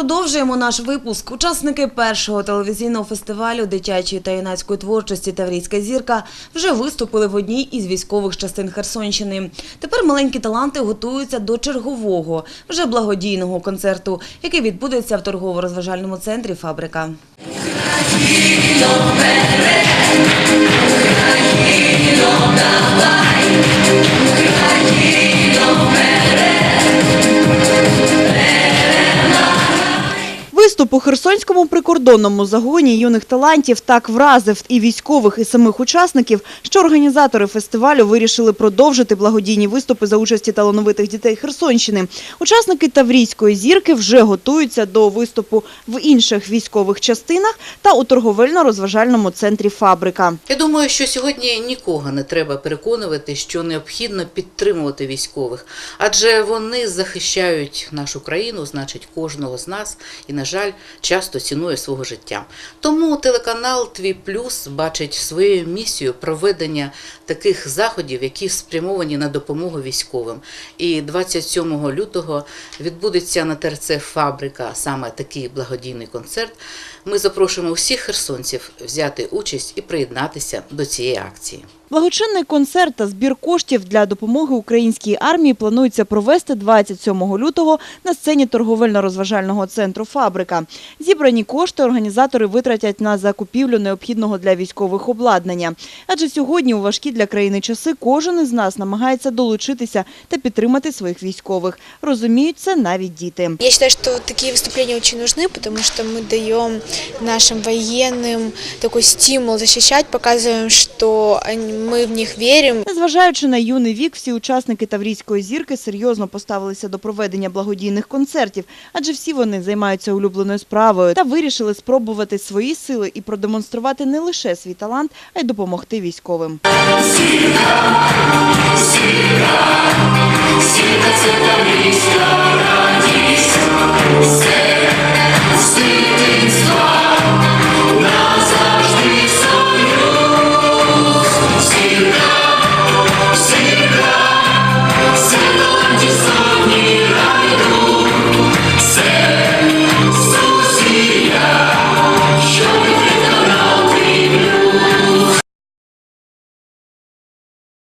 продовжуємо наш випуск. Учасники першого телевізійного фестивалю дитячої та юнацької творчості Таврійська зірка вже виступили в одній із військових частин Херсонщини. Тепер маленькі таланти готуються до чергового, вже благодійного концерту, який відбудеться в торгово-розважальному центрі Фабрика. Виступ у Херсонському прикордонному загоні юних талантів так вразив і військових, і самих учасників, що організатори фестивалю вирішили продовжити благодійні виступи за участі талановитих дітей Херсонщини. Учасники Таврійської зірки вже готуються до виступу в інших військових частинах та у торговельно-розважальному центрі «Фабрика». Я думаю, що сьогодні нікого не треба переконувати, що необхідно підтримувати військових, адже вони захищають нашу країну, значить, кожного з нас і, на жаль, часто цінує свого життя. Тому телеканал Твій Плюс бачить своєю місією проведення таких заходів, які спрямовані на допомогу військовим. І 27 лютого відбудеться на ТРЦ Фабрика саме такий благодійний концерт. Ми запрошуємо усіх херсонців взяти участь і приєднатися до цієї акції. Благочинний концерт та збір коштів для допомоги українській армії планується провести 27 лютого на сцені торговельно-розважального центру «Фабрика». Зібрані кошти організатори витратять на закупівлю необхідного для військових обладнання. Адже сьогодні у важкі для країни часи кожен із нас намагається долучитися та підтримати своїх військових. Розуміють це навіть діти. Я считаю, что такие выступления очень нужны, потому что мы даем нашим военным такой стимул защищать, показываем, что они- мы в них віримо. Незважаючи на юний вік, всі учасники Таврійської зірки серйозно поставилися до проведення благодійних концертів, адже всі вони займаються улюбленою справою та вирішили спробувати свої сили і продемонструвати не лише свій талант, а й допомогти військовим. Сіна,